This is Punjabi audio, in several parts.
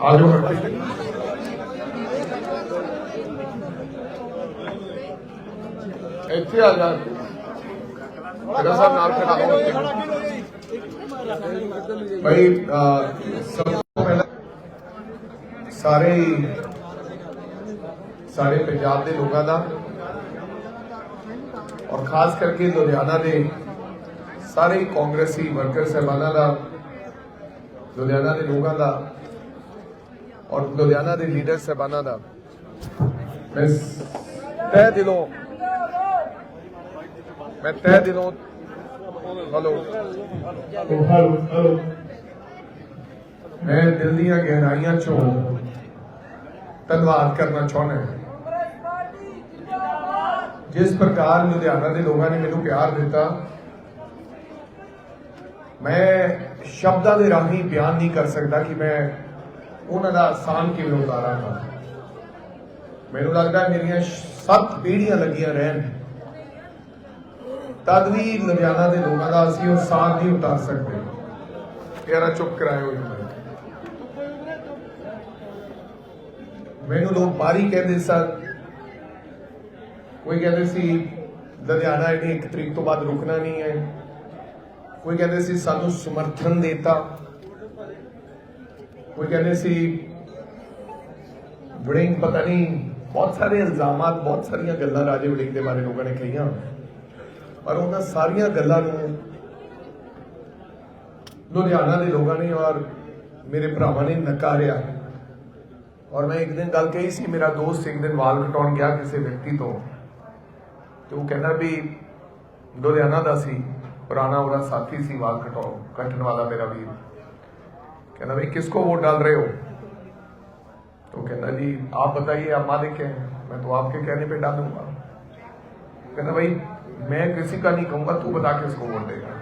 ਆ ਇੱਥੇ ਆ ਜਾ। ਤੇਰਾ ਸਾਹਿਬ ਨਾਲ ਖੜਾ ਹੋ। ਭਾਈ ਸਭ ਤੋਂ ਪਹਿਲਾਂ ਸਾਰੇ ਸਾਰੇ ਪੰਜਾਬ ਦੇ ਲੋਕਾਂ ਦਾ ਔਰ ਖਾਸ ਕਰਕੇ ਲੁਧਿਆਣਾ ਦੇ ਸਾਰੇ ਕਾਂਗਰਸੀ ਵਰਕਰ ਸਹਿਬਾਨਾਂ ਦਾ, ਲੁਧਿਆਣਾ ਦੇ ਲੋਕਾਂ ਦਾ ਔਰ ਲੁਧਿਆਣਾ ਦੇ ਲੀਡਰ ਸਹਿਬਾਨਾਂ ਦਾ। ਮੈਂ ਤਹਿ ਦਿਲੋਂ, ਮੈਂ ਤਹਿ ਦਿਲੋਂ, ਹਲੋ। ਮੈਂ ਦਿਲ ਦੀਆਂ ਗਹਿਰਾਈਆਂ ਚੋਂ ਧੰਨਵਾਦ ਕਰਨਾ ਚਾਹੁੰਦਾ ਹਾਂ। ਜਿਸ ਪ੍ਰਕਾਰ ਲੁਧਿਆਣਾ ਦੇ ਲੋਕਾਂ ਨੇ ਮੈਨੂੰ ਪਿਆਰ ਦਿੱਤਾ ਮੈਂ ਸ਼ਬਦਾਂ ਦੇ ਰਾਹੀਂ ਬਿਆਨ ਨਹੀਂ ਕਰ ਸਕਦਾ ਕਿ ਮੈਂ ਉਹਨਾਂ ਦਾ ਆਸਾਨ ਕਿਵੇਂ ਉਤਾਰਾਂਗਾ ਮੈਨੂੰ ਲੱਗਦਾ ਮੇਰੀਆਂ ਸੱਤ ਪੀੜ੍ਹੀਆਂ ਲੱਗੀਆਂ ਰਹਿਣ। ਤਦ ਵੀ ਲੁਧਿਆਣਾ ਦੇ ਲੋਕਾਂ ਦਾ ਅਸੀਂ ਉਹ ਸਾਥ ਨਹੀਂ ਉਤਾਰ ਸਕਦੇ। ਪਿਆਰਾ, ਚੁੱਪ ਕਰਾਏ ਇਹਨਾਂ ਮੈਨੂੰ ਲੋਕ ਬਾਰੀ ਕਹਿੰਦੇ ਸਨ। ਕੋਈ ਕਹਿੰਦੇ ਸੀ, ਲੁਧਿਆਣਾ ਇਹਨੇ ਇੱਕ ਤਰੀਕ ਤੋਂ ਬਾਅਦ ਰੁਕਣਾ ਨਹੀਂ ਹੈ। ਕੋਈ ਕਹਿੰਦੇ ਸੀ ਸਾਨੂੰ ਸਮਰਥਨ ਦੇਤਾ। ਕੋਈ ਕਹਿੰਦੇ ਸੀ ਵੜਿੰਗ ਪਤਾ ਨਹੀਂ ਬਹੁਤ ਸਾਰੇ ਇਲਜ਼ਾਮਾਂ ਬਹੁਤ ਸਾਰੀਆਂ ਗੱਲਾਂ ਰਾਜੇ ਵੜਿੰਗ ਦੇ ਬਾਰੇ ਲੋਕਾਂ ਨੇ ਕਹੀਆਂ। ਪਰ ਉਹਨਾਂ ਸਾਰੀਆਂ ਗੱਲਾਂ ਨੂੰ ਲੁਧਿਆਣਾ ਦੇ ਲੋਕਾਂ ਨੇ ਔਰ ਮੇਰੇ ਭਰਾਵਾਂ ਨੇ ਨਕਾਰਿਆ। ਔਰ ਮੈਂ ਇੱਕ ਦਿਨ ਗੱਲ ਕਹੀ ਸੀ, ਮੇਰਾ ਦੋਸਤ ਇੱਕ ਦਿਨ ਵਾਲ ਕਟਾਉਣ ਗਿਆ ਕਿਸੇ ਵਿਅਕਤੀ ਤੋਂ। ਤੇ ਉਹ ਕਹਿੰਦਾ ਵੀ ਲੁਧਿਆਣਾ ਦਾ ਸੀ। ਪੁਰਾਣਾ ਉਹਦਾ ਸਾਥੀ ਸੀ ਵਾਲ ਕਟਾਉ ਕੱਟਣ ਵਾਲਾ ਮੇਰਾ ਵੀਰ कहना भाई किसको वोट डाल रहे हो तो कहना जी आप बताइए आप मालिक हैं मैं तो आपके कहने पे डालूंगा कहना भाई मैं किसी का नहीं कहूंगा तू बता किसको वोट देगा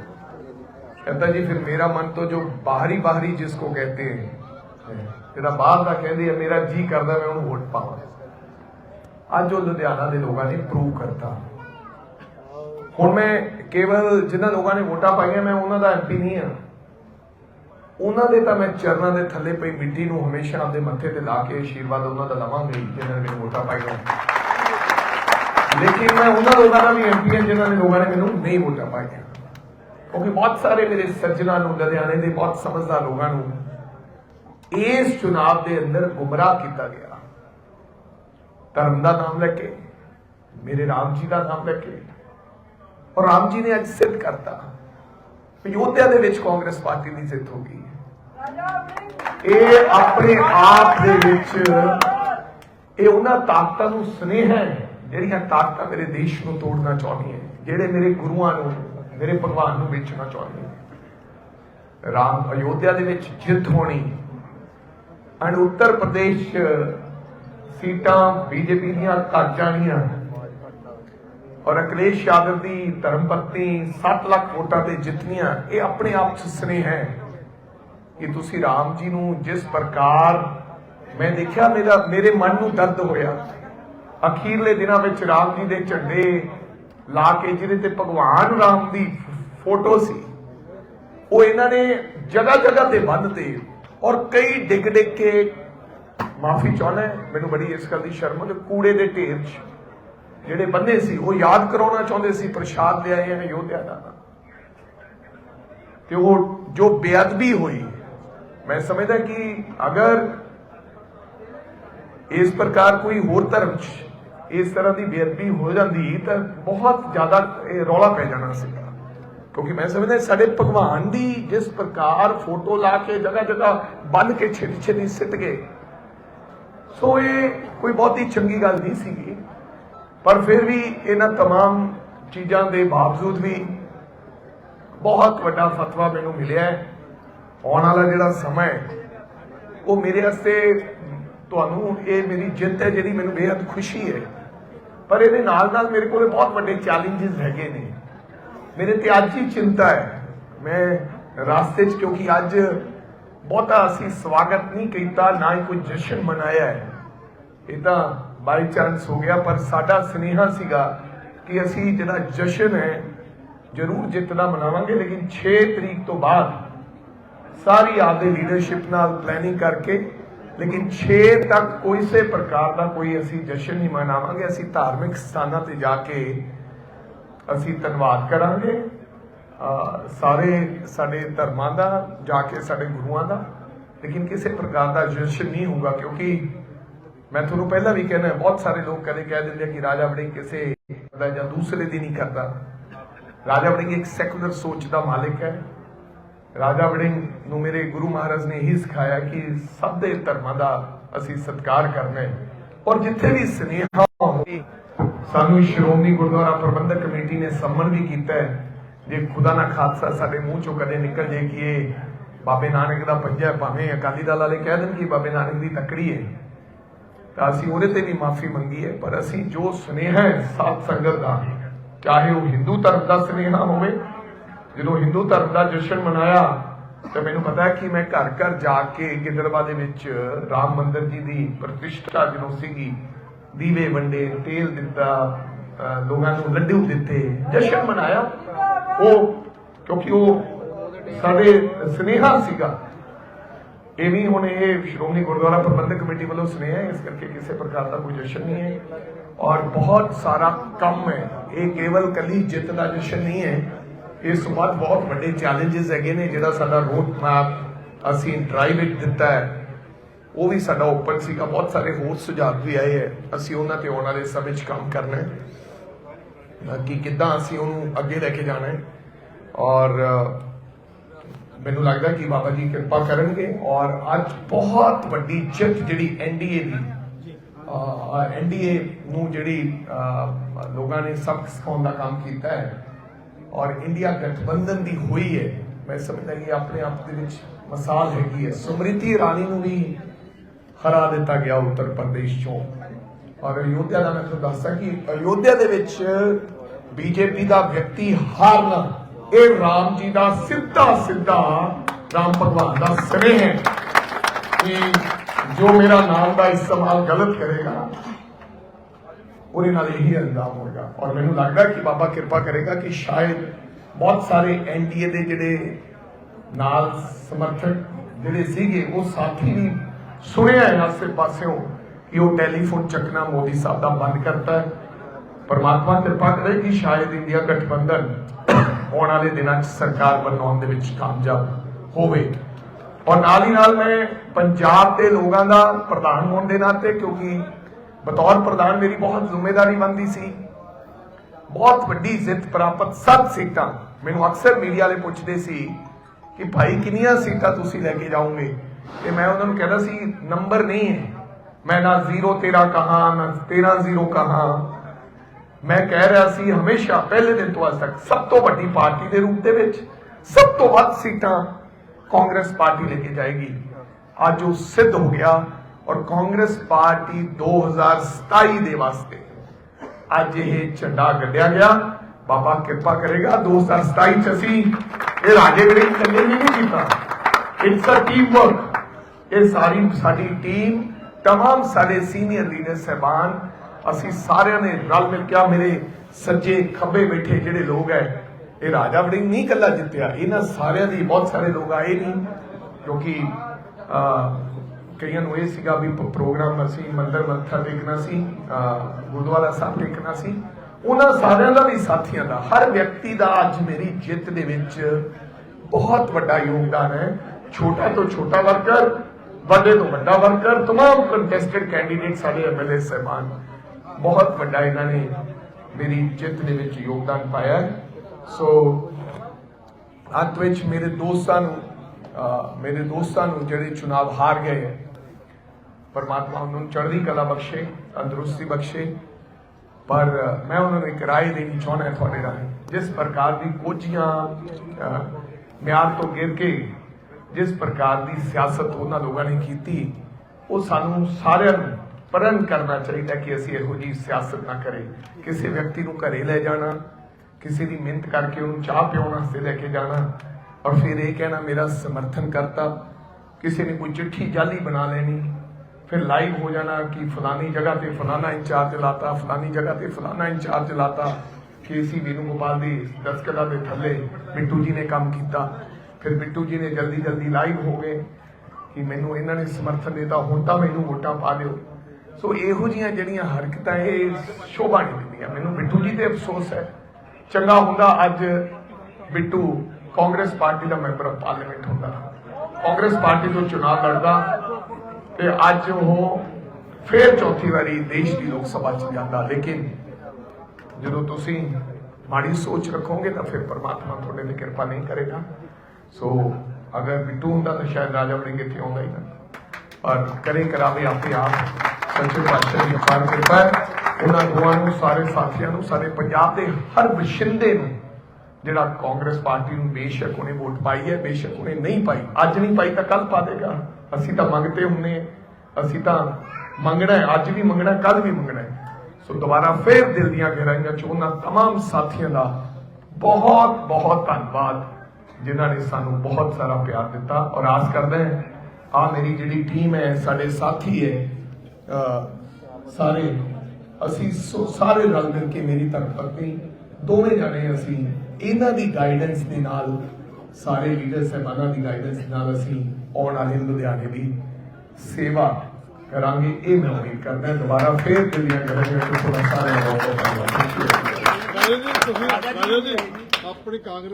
कहता जी फिर मेरा मन तो जो बाहरी बाहरी जिसको कहते हैं ਜਿਹੜਾ ਬਾਹਰ ਦਾ ਕਹਿੰਦੇ ਆ ਮੇਰਾ ਜੀ ਕਰਦਾ ਮੈਂ ਉਹਨੂੰ ਵੋਟ ਪਾਵਾਂ ਅੱਜ ਉਹ ਲੁਧਿਆਣਾ ਦੇ ਲੋਕਾਂ ਨੇ ਪ੍ਰੂਵ ਕਰਤਾ ਹੁਣ ਮੈਂ ਕੇਵਲ ਜਿਨ੍ਹਾਂ ਲੋਕਾਂ ਨੇ ਵੋਟਾਂ ਪਾਈਆਂ, ਮੈਂ ਉਹਨਾਂ ਦਾ ਐਮਪੀ ਨਹੀਂ ਹਾਂ। ਉਹਨਾਂ ਦੇ ਤਾਂ ਮੈਂ ਚਰਨਾਂ ਦੇ ਥੱਲੇ ਪਈ ਮਿੱਟੀ ਨੂੰ ਹਮੇਸ਼ਾ ਆਪਦੇ ਮੱਥੇ ਤੇ ਲਾ ਕੇ ਆਸ਼ੀਰਵਾਦ ਉਹਨਾਂ ਦਾ ਲਵਾਂਗੇ, ਜਿਨ੍ਹਾਂ ਨੇ ਮੈਨੂੰ ਵੋਟਾਂ ਪਾਈਆਂ। ਲੇਕਿਨ ਮੈਂ ਉਹਨਾਂ ਲੋਕਾਂ ਦਾ ਵੀ ਐਮਪੀ ਹਾਂ, ਜਿਨ੍ਹਾਂ ਨੇ ਲੋਕਾਂ ਨੇ ਮੈਨੂੰ ਨਹੀਂ ਵੋਟਾਂ ਪਾਈਆਂ। ਕਿਉਂਕਿ ਬਹੁਤ ਸਾਰੇ ਮੇਰੇ ਸੱਜਣਾ ਨੂੰ, ਲੁਧਿਆਣੇ ਦੇ ਬਹੁਤ ਸਮਝਦਾਰ ਲੋਕਾਂ ਨੂੰ ਇਸ ਚੁਣਾਵ ਦੇ ਅੰਦਰ ਗੁੰਮਰਾਹ ਕੀਤਾ ਗਿਆ। ਧਰਮ ਦਾ ਨਾਮ ਲੈ ਕੇ, ਮੇਰੇ ਰਾਮ ਜੀ ਦਾ ਨਾਮ ਲੈ ਕੇ ਔਰ ਰਾਮ ਜੀ ਨੇ ਅੱਜ ਸਿੱਧ ਕਰਤਾ ਅਯੋਧਿਆ ਦੇ ਵਿੱਚ ਕਾਂਗਰਸ ਪਾਰਟੀ ਦੀ ਜਿੱਤ ਹੋ ਗਈ ਇਹ ਆਪਣੇ ਆਪ ਦੇ ਵਿੱਚ ਇਹ ਉਹਨਾਂ ਤਾਕਤਾਂ ਨੂੰ ਸੁਨੇਹਾ ਹੈ, ਜਿਹੜੀਆਂ ਤਾਕਤਾਂ ਮੇਰੇ ਦੇਸ਼ ਨੂੰ ਤੋੜਨਾ ਚਾਹੁੰਦੀਆਂ ਜਿਹੜੇ ਮੇਰੇ ਗੁਰੂਆਂ ਨੂੰ, ਮੇਰੇ ਭਗਵਾਨ ਨੂੰ ਵੇਚਣਾ ਚਾਹੁੰਦੀਆਂ ਰਾਮ ਅਯੋਧਿਆ ਦੇ ਵਿੱਚ ਜਿੱਤ ਹੋਣੀ ਅਣ ਉੱਤਰ ਪ੍ਰਦੇਸ਼ 'ਚ ਸੀਟਾਂ, ਬੀਜੇਪੀ ਦੀਆਂ ਘੱਟ ਜਾਣੀਆਂ ਔਰ ਅਖਿਲੇਸ਼ ਯਾਦਵ ਦੀ ਧਰਮ ਪਤਨੀ 7 ਲੱਖ ਵੋਟਾਂ ਤੇ ਜਿੱਤਨੀਆਂ ਇਹ ਆਪਣੇ ਆਪ ਚ ਸਨੇਹ ਹੈ ਕਿ ਤੁਸੀਂ ਰਾਮ ਜੀ ਨੂੰ ਜਿਸ ਪ੍ਰਕਾਰ ਮੈਂ ਦੇਖਿਆ ਮੇਰਾ, ਮੇਰੇ ਮਨ ਨੂੰ ਦਰਦ ਹੋਇਆ, ਅਖੀਰਲੇ ਦਿਨਾਂ ਵਿੱਚ ਰਾਮ ਜੀ ਦੇ ਝੰਡੇ ਲਾ ਕੇ ਜਿਹਦੇ ਤੇ ਭਗਵਾਨ ਰਾਮ ਦੀ ਫੋਟੋ ਸੀ, ਉਹ ਇਹਨਾਂ ਨੇ ਜਗ੍ਹਾ ਜਗ੍ਹਾ ਤੇ ਬੰਨ੍ਹਤੇ ਔਰ ਕਈ ਡਿੱਗ ਡਿੱਗ ਕੇ, ਮਾਫੀ ਚਾਹੁੰਦਾ, ਮੈਨੂੰ ਬੜੀ ਇਸ ਗੱਲ ਦੀ ਸ਼ਰਮ ਹੈ ਕੂੜੇ ਦੇ ਢੇਰ 'ਚ ਜਿਹੜੇ ਬੰਦੇ ਸੀ, ਉਹ ਯਾਦ ਕਰਾਉਣਾ ਚਾਹੁੰਦੇ ਸੀ, ਪ੍ਰਸ਼ਾਦ ਲਿਆਏ ਹਨ ਯੋਧਿਆ ਦਾ ਤੇ ਉਹ ਜੋ ਬੇਅਦਬੀ ਹੋਈ, ਮੈਂ ਸਮਝਦਾ ਕਿ ਅਗਰ ਇਸ ਪ੍ਰਕਾਰ ਕੋਈ ਹੋਰ ਧਰਮ 'ਚ ਇਸ ਤਰ੍ਹਾਂ ਦੀ ਬੇਅਦਬੀ ਹੋ ਜਾਂਦੀ, ਤਾਂ ਬਹੁਤ ਜ਼ਿਆਦਾ, ਇਹ ਰੌਲਾ ਪੈ ਜਾਣਾ ਸੀਗਾ। ਕਿਉਂਕਿ ਮੈਂ ਸਮਝਦਾ ਸਾਡੇ ਭਗਵਾਨ ਦੀ ਜਿਸ ਪ੍ਰਕਾਰ ਫੋਟੋ ਲਾ ਕੇ ਜਗ੍ਹਾ ਜਗ੍ਹਾ ਬੰਨ ਕੇ ਛੇਤੀ ਛੇਤੀ ਸਿੱਟ ਗਏ, ਸੋ ਇਹ ਕੋਈ ਬਹੁਤੀ ਚੰਗੀ ਗੱਲ ਨਹੀਂ ਸੀਗੀ। ਪਰ ਫਿਰ ਵੀ ਇਹਨਾਂ तमाम ਚੀਜ਼ਾਂ ਦੇ ਬਾਵਜੂਦ ਵੀ ਬਹੁਤ ਵੱਡਾ ਫਤਵਾ ਮੈਨੂੰ ਮਿਲਿਆ ਹੈ। ਆਉਣ ਵਾਲਾ ਜਿਹੜਾ ਸਮਾਂ ਹੈ, ਉਹ ਮੇਰੇ ਵਾਸਤੇ ਤੁਹਾਨੂੰ, ਇਹ ਮੇਰੀ ਜਿੱਤ ਹੈ ਜਿਹੜੀ ਮੈਨੂੰ ਬੇहद ਖੁਸ਼ੀ ਹੈ। ਪਰ ਇਹਦੇ ਨਾਲ ਨਾਲ ਮੇਰੇ ਕੋਲੇ ਬਹੁਤ ਵੱਡੇ ਚੈਲੰਜਸ ਹੈਗੇ ਨੇ। ਮੇਰੇ ਤੇ ਅੱਜ ਹੀ ਚਿੰਤਾ ਹੈ। ਮੈਂ ਰਾਸਤੇ 'ਚ, ਕਿਉਂਕਿ ਅੱਜ ਬਹੁਤਾ ਅਸੀਂ ਸਵਾਗਤ ਨਹੀਂ ਕੀਤਾ, ਨਾ ਹੀ ਕੋਈ ਜਸ਼ਨ ਮਨਾਇਆ ਹੈ। ਇਹ ਤਾਂ ਬਾਈ ਚਾਂਸ ਹੋ ਗਿਆ, ਪਰ ਸਾਡਾ ਸੁਨੇਹਾ ਸੀਗਾ ਕਿ ਅਸੀਂ ਜਿਹੜਾ ਜਸ਼ਨ ਹੈ, ਜ਼ਰੂਰ ਜਿੱਤਣਾ ਮਨਾਵਾਂਗੇ, ਲੇਕਿਨ 6 ਤਰੀਕ ਤੋਂ ਬਾਅਦ ਸਾਰੀ ਆਪਦੇ ਲੀਡਰਸ਼ਿਪ ਨਾਲ ਪਲੈਨਿੰਗ ਕਰਕੇ, ਲੇਕਿਨ 6 ਤੱਕ ਕੋਈ ਸੇ ਪ੍ਰਕਾਰ ਦਾ ਕੋਈ ਅਸੀਂ ਜਸ਼ਨ ਨਹੀਂ ਮਨਾਵਾਂਗੇ, ਅਸੀਂ ਧਾਰਮਿਕ ਸਥਾਨਾਂ ਤੇ ਜਾ ਕੇ ਅਸੀਂ ਧੰਨਵਾਦ ਕਰਾਂਗੇ। ਸਾਰੇ ਸਾਡੇ ਧਰਮਾਂ ਦਾ, ਜਾ ਕੇ ਸਾਡੇ ਗੁਰੂਆਂ ਦਾ, ਲੇਕਿਨ ਕਿਸੇ ਪ੍ਰਕਾਰ ਦਾ ਜਸ਼ਨ ਨਹੀਂ ਹੋਊਗਾ, ਕਿਉਂਕਿ ਮੈਂ ਤੁਹਾਨੂੰ ਪਹਿਲਾਂ ਵੀ ਕਹਿੰਦਾ ਬਹੁਤ ਸਾਰੇ ਲੋਕ ਕਦੇ ਕਹਿ ਦਿੰਦੇ ਆ ਕਿ ਰਾਜਾ ਵੜਿੰਗ ਕਿਸੇ ਦਾ ਜਾਂ ਦੂਸਰੇ ਦੀ ਨਹੀਂ ਕਰਦਾ। ਰਾਜਾ ਵੜਿੰਗ ਇੱਕ ਸੈਕੂਲਰ ਸੋਚ ਦਾ ਮਾਲਿਕ ਹੈ। ਰਾਜਾ ਵੜਿੰਗ ਨੂੰ ਮੇਰੇ ਗੁਰੂ ਮਹਾਰਾਜ ਨੇ ਇਹੀ ਸਿਖਾਇਆ ਕਿ ਸਭ ਦੇ ਧਰਮਾਂ ਦਾ ਅਸੀਂ ਸਤਿਕਾਰ ਕਰਨਾ ਹੈ। ਔਰ ਜਿੱਥੇ ਵੀ ਸਨੇਹਾ ਹੋਵੇ, ਸਾਨੂੰ ਸ਼੍ਰੋਮਣੀ ਗੁਰਦੁਆਰਾ ਪ੍ਰਬੰਧਕ ਕਮੇਟੀ ਨੇ ਸੰਮਨ ਵੀ ਕੀਤਾ ਹੈ ਜੇ ਖੁਦਾ ਨਾ ਖਾਲਸਾ ਸਾਡੇ ਮੂੰਹ ਚੋਂ ਕਦੇ ਨਿਕਲ ਜੇ ਕਿ ਇਹ ਬਾਬੇ ਨਾਨਕ ਦਾ ਪੰਜਾ ਭਾਵੇਂ ਅਕਾਲੀ ਦਲ ਵਾਲੇ ਕਹਿ ਦੇਣ ਕਿ ਬਾਬੇ ਨਾਨਕ ਦੀ ਤਕੜੀ ਹੈ। ਤਾਂ ਅਸੀਂ ਉਹਦੇ ਤੇ ਵੀ ਮਾਫੀ ਮੰਗੀ ਹੈ, ਪਰ ਅਸੀਂ ਜੋ ਸੁਨੇਹਾ ਹੈ, ਸਾਧ ਸੰਗਤ ਦਾ, ਚਾਹੇ ਉਹ ਹਿੰਦੂ ਧਰਮ ਦਾ ਸੁਨੇਹਾ ਹੋਵੇ, ਜਦੋਂ ਹਿੰਦੂ ਧਰਮ ਦਾ ਜਸ਼ਨ ਮਨਾਇਆ, ਤੇ ਮੈਨੂੰ ਪਤਾ ਹੈ ਕਿ ਮੈਂ ਘਰ ਘਰ ਜਾ ਕੇ ਗਿੱਦੜਵਾ ਦੇ ਵਿੱਚ ਰਾਮ ਮੰਦਿਰ ਜੀ ਦੀ ਪ੍ਰਤਿਸ਼ਠਾ ਜਦੋਂ ਸੀਗੀ, ਦੀਵੇ ਵੰਡੇ, ਤੇਲ ਦਿੱਤਾ ਲੋਕਾਂ ਨੂੰ ਲੱਡੂ ਦਿੱਤੇ, ਜਸ਼ਨ ਮਨਾਇਆ, ਉਹ ਕਿਉਂਕਿ ਉਹ ਸਾਡੇ ਸੁਨੇਹਾ ਸੀਗਾ। ਇਹ ਵੀ ਹੁਣ ਇਹ ਸ਼੍ਰੋਮਣੀ ਗੁਰਦੁਆਰਾ ਪ੍ਰਬੰਧਕ ਕਮੇਟੀ ਵੱਲੋਂ ਸੁਨੇਹਾ ਹੈ, ਇਸ ਕਰਕੇ ਕਿਸੇ ਪ੍ਰਕਾਰ ਦਾ ਕੋਈ ਜਸ਼ਨ ਨਹੀਂ ਹੈ। ਔਰ ਬਹੁਤ ਸਾਰਾ ਕੰਮ ਹੈ। ਇਹ ਕੇਵਲ ਕੱਲੀ ਜਿੱਤ ਦਾ ਜਸ਼ਨ ਨਹੀਂ ਹੈ। ਇਸ ਤੋਂ ਬਾਅਦ ਬਹੁਤ ਵੱਡੇ ਚੈਲੰਜਸ ਹੈਗੇ ਨੇ, ਜਿਹੜਾ ਸਾਡਾ ਰੋਡ ਮੈਪ ਅਸੀਂ ਡਰਾਈਵ ਵਿੱਚ ਦਿੱਤਾ ਹੈ, ਉਹ ਵੀ ਸਾਡਾ ਓਪਨ ਸੀਗਾ। ਬਹੁਤ ਸਾਰੇ ਹੋਰ ਸੁਝਾਅ ਵੀ ਆਏ ਹੈ। ਅਸੀਂ ਉਹਨਾਂ ਤੇ ਆਉਣ ਵਾਲੇ ਸਮੇਂ 'ਚ ਕੰਮ ਕਰਨਾ ਹੈ। ਕਿ ਕਿੱਦਾਂ ਅਸੀਂ ਉਹਨੂੰ ਅੱਗੇ ਲੈ ਕੇ ਜਾਣਾ ਹੈ। ਔਰ ਮੈਨੂੰ ਲੱਗਦਾ ਕਿ ਬਾਬਾ ਜੀ ਕਿਰਪਾ ਕਰਨਗੇ ਔਰ ਅੱਜ ਬਹੁਤ ਵੱਡੀ ਜਿੱਤ ਜਿਹੜੀ ਐਨਡੀਏ ਦੀ ਐਨਡੀਏ ਨੂੰ ਜਿਹੜੀ ਲੋਕਾਂ ਨੇ ਸਬਕ ਸਿਖਾਉਣ ਦਾ ਕੰਮ ਕੀਤਾ ਹੈ ਔਰ ਇੰਡੀਆ ਗਠਬੰਧਨ ਦੀ ਹੋਈ ਹੈ, ਮੈਂ ਸਮਝਦਾ ਕਿ ਆਪਣੇ ਆਪ ਦੇ ਵਿੱਚ ਮਿਸਾਲ ਹੈਗੀ ਹੈ। ਸਮ੍ਰਿਤੀ ਇਰਾਨੀ ਨੂੰ ਵੀ ਹਰਾ ਦਿੱਤਾ ਗਿਆ ਉੱਤਰ ਪ੍ਰਦੇਸ਼ ਚੋਂ। ਔਰ ਅਯੋਧਿਆ ਦਾ ਮੈਂ ਤੁਹਾਨੂੰ ਦੱਸਦਾ ਕਿ ਅਯੋਧਿਆ ਦੇ ਵਿੱਚ ਬੀਜੇਪੀ ਦਾ ਵਿਅਕਤੀ ਹਾਰਨਾ ਇਹ ਰਾਮ ਜੀ ਦਾ ਸਿੱਧਾ ਸਿੱਧਾ ਰਾਮ ਭਗਵਾਨ ਦਾ ਸਨੇਹ ਹੈ। ਕਿ ਜੋ ਮੇਰਾ ਨਾਮ ਦਾ ਇਸਤੇਮਾਲ ਗਲਤ ਕਰੇਗਾ, ਉਹਦੇ ਨਾਲ ਇਹੀ ਅੰਜਾਮ ਹੋਏਗਾ। ਔਰ ਮੈਨੂੰ ਲੱਗਦਾ ਕਿ ਬਾਬਾ ਕਿਰਪਾ ਕਰੇਗਾ ਕਿ ਸ਼ਾਇਦ ਬਹੁਤ ਸਾਰੇ ਐਨਡੀਏ ਦੇ ਜਿਹੜੇ ਨਾਲ ਸਮਰਥਕ ਜਿਹੜੇ ਸੀਗੇ, ਉਹ ਸਾਥੀ ਵੀ ਸੁਣਿਆ ਹੈ ਆਸੇ ਪਾਸਿਓਂ ਕਿ ਉਹ ਟੈਲੀਫੋਨ ਚੱਕਣਾ ਮੋਦੀ ਸਾਹਿਬ ਦਾ ਬੰਦ ਕਰਤਾ ਹੈ। ਪਰਮਾਤਮਾ ਕਿਰਪਾ ਕਰੇ ਕਿ ਸ਼ਾਇਦ ਇੰਡੀਆ ਗਠਬੰਧਨ ਆਉਣ ਵਾਲੇ ਦਿਨਾਂ 'ਚ ਸਰਕਾਰ ਬਣਾਉਣ ਦੇ ਵਿੱਚ ਕਾਮਯਾਬ ਹੋਵੇ। ਔਰ ਨਾਲ ਹੀ ਨਾਲ ਮੈਂ ਪੰਜਾਬ ਦੇ ਲੋਕਾਂ ਦਾ ਪ੍ਰਧਾਨ ਹੋਣ ਦੇ ਨਾਤੇ, ਕਿਉਂਕਿ ਬਤੌਰ ਪ੍ਰਧਾਨ ਮੇਰੀ ਬਹੁਤ ਜ਼ਿੰਮੇਵਾਰੀ ਬਣਦੀ ਸੀ। ਬਹੁਤ ਵੱਡੀ ਜਿੱਤ ਪ੍ਰਾਪਤ ਸੱਤ ਸੀਟਾਂ ਮੈਨੂੰ ਅਕਸਰ ਮੀਡੀਆ ਵਾਲੇ ਪੁੱਛਦੇ ਸੀ ਕਿ ਭਾਈ ਕਿੰਨੀਆਂ ਸੀਟਾਂ ਤੁਸੀਂ ਲੈ ਕੇ ਜਾਓਗੇ? ਤੇ ਮੈਂ ਉਹਨਾਂ ਨੂੰ ਕਹਿੰਦਾ ਸੀ, ਨੰਬਰ ਨਹੀਂ ਹੈ। ਮੈਂ ਨਾ 0 13 ਕਹਾ, ਨਾ 13 0 ਕਹਾ। ਮੈਂ ਕਹਿ ਰਿਹਾ ਸੀ ਹਮੇਸ਼ਾ ਪਹਿਲੇ ਦਿਨ ਤੋਂ ਅੱਜ ਤੱਕ ਸਭ ਤੋਂ ਵੱਡੀ ਪਾਰਟੀ ਦੇ ਰੂਪ ਦੇ ਵਿੱਚ ਸਭ ਤੋਂ ਵੱਧ ਸੀਟਾਂ ਕਾਂਗਰਸ ਪਾਰਟੀ ਲੈ ਕੇ ਜਾਏਗੀ ਅੱਜ ਉਹ ਸਿੱਧ ਹੋ ਗਿਆ ਔਰ ਕਾਂਗਰਸ ਪਾਰਟੀ 2027 ਦੇ ਵਾਸਤੇ ਅੱਜ ਇਹ ਝੰਡਾ ਗੱਡਿਆ ਗਿਆ ਬਾਬਾ ਕਿਰਪਾ ਕਰੇਗਾ 2027 ਚ ਅਸੀਂ ਇਹ ਰਾਜੇ ਗੜੇ ਇਕੱਲੇ ਨੇ ਨਹੀਂ ਕੀਤਾ ਇਟਸ ਅ ਟੀਮ ਵਰਕ ਇਹ ਸਾਰੀ ਸਾਡੀ ਟੀਮ तमाम ਸਾਡੇ ਸੀਨੀਅਰ ਲੀਡਰ ਸਹਿਬਾਨ ਅਸੀਂ ਸਾਰਿਆਂ ਨੇ ਰਲ ਮਿਲ ਕੇ ਆਹ ਮੇਰੇ ਸੱਜੇ ਖੱਬੇ ਬੈਠੇ ਜਿਹੜੇ ਲੋਕ ਹੈ ਇਹ ਰਾਜਾ ਵੜਿੰਗ ਨਹੀਂ ਇਕੱਲਾ ਜਿੱਤਿਆ ਇਹਨਾਂ ਸਾਰਿਆਂ ਦੀ ਬਹੁਤ ਸਾਰੇ ਲੋਕ ਆਏ ਨਹੀਂ ਕਿਉਂਕਿ ਅਹ, ਕਈਆਂ ਨੂੰ ਇਹ ਸੀਗਾ ਵੀ ਪ- ਪ੍ਰੋਗਰਾਮ ਅਸੀਂ ਮੰਦਰ ਮੱਥਾ ਟੇਕਣਾ ਸੀ ਅਹ, ਗੁਰਦੁਆਰਾ ਸਾਹਿਬ ਟੇਕਣਾ ਸੀ ਉਹਨਾਂ ਸਾਰਿਆਂ ਦਾ ਵੀ ਸਾਥੀਆਂ ਦਾ ਹਰ ਵਿਅਕਤੀ ਦਾ ਅੱਜ ਮੇਰੀ ਜਿੱਤ ਦੇ ਵਿੱਚ ਬਹੁਤ ਵੱਡਾ ਯੋਗਦਾਨ ਹੈ ਛੋਟਾ ਤੋਂ ਛੋਟਾ ਵਰਕਰ ਵੱਡੇ ਤੋਂ ਵੱਡਾ ਵਰਕਰ तमाम ਕੰਟੈਸਟਡ ਕੈਂਡੀਡੇਟ ਸਾਡੇ ਐਮਐਲਏ ਸਹਿਬਾਨ ਬਹੁਤ ਵੱਡਾ ਇਹਨਾਂ ਨੇ ਮੇਰੀ ਜਿੱਤ ਦੇ ਵਿੱਚ ਯੋਗਦਾਨ ਪਾਇਆ ਸੋ ਅੰਤ ਵਿੱਚ ਮੇਰੇ ਦੋਸਤਾਂ ਨੂੰ ਮੇਰੇ ਦੋਸਤਾਂ ਨੂੰ ਜਿਹੜੇ ਚੁਣਾਵ ਹਾਰ ਗਏ ਹੈ, ਪਰਮਾਤਮਾ ਉਹਨਾਂ ਨੂੰ ਚੜ੍ਹਦੀ ਕਲਾ ਬਖਸ਼ੇ ਤੰਦਰੁਸਤੀ ਬਖਸ਼ੇ। ਪਰ ਮੈਂ ਉਹਨਾਂ ਨੂੰ ਇੱਕ ਰਾਏ ਦੇਣੀ ਚਾਹੁੰਦਾ ਹਾਂ ਤੁਹਾਡੇ ਰਾਹੀਂ। ਜਿਸ ਪ੍ਰਕਾਰ ਦੀ ਕੋਝੀਆਂ ਮਿਆਰ ਤੋਂ ਗਿਰ ਕੇ ਜਿਸ ਪ੍ਰਕਾਰ ਦੀ ਸਿਆਸਤ ਉਹਨਾਂ ਲੋਕਾਂ ਨੇ ਕੀਤੀ ਉਹ ਸਾਨੂੰ ਸਾਰਿਆਂ ਨੂੰ ਪ੍ਰਣ ਕਰਨਾ ਚਾਹੀਦਾ ਕਿ ਅਸੀਂ ਇਹੋ ਜਿਹੀ ਸਿਆਸਤ ਨਾ ਕਰੇ। ਕਿਸੇ ਵਿਅਕਤੀ ਨੂੰ ਘਰੇ ਲੈ ਜਾਣਾ, ਕਿਸੇ ਦੀ ਮਿਹਨਤ ਕਰਕੇ ਉਹਨੂੰ ਚਾਹ ਪਿਉਣ ਵਾਸਤੇ ਲੈ ਕੇ ਜਾਣਾ ਔਰ ਫਿਰ ਇਹ ਕਹਿਣਾ, ਮੇਰਾ ਸਮਰਥਨ ਕਰਤਾ। ਕਿਸੇ ਨੇ ਕੋਈ ਚਿੱਠੀ ਜਾਲੀ ਬਣਾ ਲੈਣੀ, ਫਿਰ ਲਾਈਵ ਹੋ ਜਾਣਾ ਕਿ ਫਲਾਨੀ ਜਗ੍ਹਾ ਤੇ ਫਲਾਨਾ ਇੰਚਾਰਜ ਲਾਤਾ ਫਲਾਨੀ ਜਗ੍ਹਾ ਤੇ ਫਲਾਨਾ ਇੰਚਾਰਜ ਲਾਤਾ ਕੇਸੀ ਵੇਣੂਗੋਪਾਲ ਦੀ ਦਸਕਤਾ ਦੇ ਥੱਲੇ ਬਿੱਟੂ ਜੀ ਨੇ ਕੰਮ ਕੀਤਾ। ਫਿਰ ਬਿੱਟੂ ਜੀ ਨੇ ਜਲਦੀ ਜਲਦੀ ਲਾਈਵ ਹੋ ਗਏ ਕਿ ਮੈਨੂੰ ਇਹਨਾਂ ਨੇ ਸਮਰਥਨ ਦਿੱਤਾ, ਹੁਣ ਤਾਂ ਮੈਨੂੰ ਵੋਟਾਂ ਪਾ ਦਿਓ। ਸੋ ਇਹੋ ਜੀਆਂ ਜਿਹੜੀਆਂ ਹਰਕਤਾਂ ਇਹ ਸ਼ੋਭਾ ਨਹੀਂ ਦਿੰਦੀਆਂ। ਮੈਨੂੰ ਬਿੱਟੂ ਜੀ ਤੇ ਅਫਸੋਸ ਹੈ। ਚੰਗਾ ਹੁੰਦਾ ਅੱਜ ਬਿੱਟੂ ਕਾਂਗਰਸ ਪਾਰਟੀ ਦਾ ਮੈਂਬਰ ਆਫ ਪਾਰਲੀਮੈਂਟ ਹੁੰਦਾ। ਕਾਂਗਰਸ ਪਾਰਟੀ ਤੋਂ ਚੁਣਾਵ ਲੜਦਾ ਤੇ ਅੱਜ ਉਹ ਫੇਰ ਚੌਥੀ ਵਾਰੀ ਦੇਸ਼ ਦੀ ਲੋਕ ਸਭਾ ਚ ਜਾਂਦਾ। ਲੇਕਿਨ ਜਦੋਂ ਤੁਸੀਂ ਮਾੜੀ ਸੋਚ ਰੱਖੋਗੇ ਤਾਂ ਫਿਰ ਪਰਮਾਤਮਾ ਤੁਹਾਡੇ ਤੇ ਕਿਰਪਾ ਨਹੀਂ ਕਰੇਗਾ। ਸੋ ਅਗਰ ਬਿੱਟੂ ਹੁੰਦਾ ਤਾਂ ਸ਼ਾਇਦ ਰਾਜਾ ਵੜਿੰਗ ਇੱਥੇ ਆਉਂਦਾ ਹੀ ਨਾ। ਪਰ ਕਰੇ ਕਰਾਵੇ ਆਪੇ ਆਪ। ਸੱਚੇ ਪਾਤਸ਼ਾਹ ਦੀ ਅਪਾਰ ਕਿਰਪਾ ਹੈ ਉਹਨਾਂ ਦੋਵਾਂ ਨੂੰ ਸਾਰੇ ਸਾਥੀਆਂ ਨੂੰ ਸਾਰੇ ਪੰਜਾਬ ਦੇ ਹਰ ਵਸਿੰਦੇ ਨੂੰ ਜਿਹੜਾ ਕਾਂਗਰਸ ਪਾਰਟੀ ਨੂੰ ਬੇਸ਼ੱਕ ਉਹਨੇ ਵੋਟ ਪਾਈ ਹੈ ਬੇਸ਼ੱਕ ਉਹਨੇ ਨਹੀਂ ਪਾਈ ਅੱਜ ਨਹੀਂ ਪਾਈ ਤਾਂ ਕੱਲ ਪਾ ਦੇਗਾ ਅਸੀਂ ਤਾਂ ਮੰਗਤੇ ਹੁੰਨੇ ਹਾਂ। ਅਸੀਂ ਤਾਂ ਮੰਗਣਾ ਹੈ ਅੱਜ ਵੀ ਮੰਗਣਾ ਕੱਲ ਵੀ ਮੰਗਣਾ ਹੈ ਸੋ ਦੁਬਾਰਾ ਫੇਰ ਦਿਲ ਦੀਆਂ ਗਹਿਰਾਈਆਂ ਚ ਉਹਨਾਂ तमाम ਸਾਥੀਆਂ ਦਾ ਬਹੁਤ ਬਹੁਤ ਧੰਨਵਾਦ ਜਿਨ੍ਹਾਂ ਨੇ ਸਾਨੂੰ ਬਹੁਤ ਸਾਰਾ ਪਿਆਰ ਦਿੱਤਾ ਔਰ ਆਸ ਕਰਦਾ ਹਾਂ ਆ ਮੇਰੀ ਜਿਹੜੀ ਟੀਮ ਹੈ ਸਾਡੇ ਸਾਥੀ ਹੈ ਅਹ ਸਾਰੇ ਅਸੀਂ ਸੋ- ਸਾਰੇ ਰਲ ਮਿਲ ਕੇ ਮੇਰੀ ਧਰਮ ਦੋਵੇਂ ਜਣੇ ਅਸੀਂ ਇਹਨਾਂ ਦੀ ਗਾਈਡੈਂਸ ਦੇ ਨਾਲ, ਸਾਰੇ ਲੀਡਰ ਸਹਿਬਾਨਾਂ ਦੀ ਗਾਈਡੈਂਸ ਨਾਲ ਅਸੀਂ ਆਉਣ ਵਾਲੇ ਲੁਧਿਆਣੇ ਦੀ ਸੇਵਾ ਕਰਾਂਗੇ। ਇਹ ਮੈਂ ਉਮੀਦ ਕਰਦਾ ਦੁਬਾਰਾ ਫੇਰ ਦਿੱਲੀਆਂ ਕਰਾਂਗੇ। ਤੁਹਾਡਾ ਸਾਰਿਆਂ ਦਾ ਬਹੁਤ ਬਹੁਤ ਧੰਨਵਾਦ ਜੀ ਤੁਸੀਂ ਜੀ, ਆਪਣੀ ਕਾਂਗਰਸ